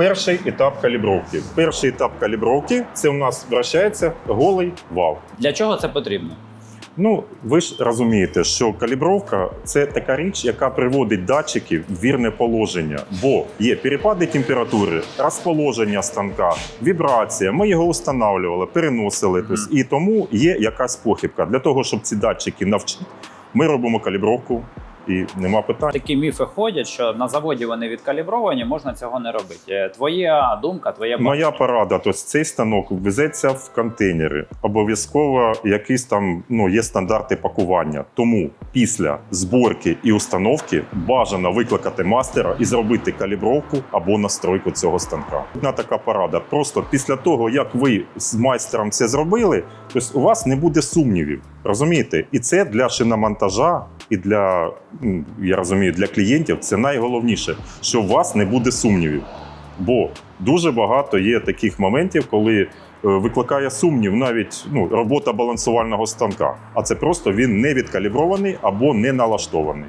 Перший етап калібровки. Перший етап калібровки це у нас вращається голий вал. Для чого це потрібно? Ну, ви ж розумієте, що калібровка це така річ, яка приводить датчики в вірне положення, бо є перепади температури, розположення станка, вібрація. Ми його встановлювали, переносили. Тобто, і тому є якась похибка. Для того, щоб ці датчики навчити, ми робимо калібровку і нема питань. Такі міфи ходять, що на заводі вони відкалібровані, можна цього не робити. Е, Твоя думка, твоє Моя порада, тобто цей станок везеться в контейнери. Обов'язково якісь там ну, є стандарти пакування. Тому після зборки і установки бажано викликати мастера і зробити калібровку або настройку цього станка. Одна така порада. Просто після того, як ви з майстером це зробили, тобто у вас не буде сумнівів. Розумієте? І це для шиномонтажа і для я розумію, для клієнтів це найголовніше, що у вас не буде сумнівів. Бо дуже багато є таких моментів, коли е, викликає сумнів навіть ну, робота балансувального станка. А це просто він не відкалібрований або не налаштований.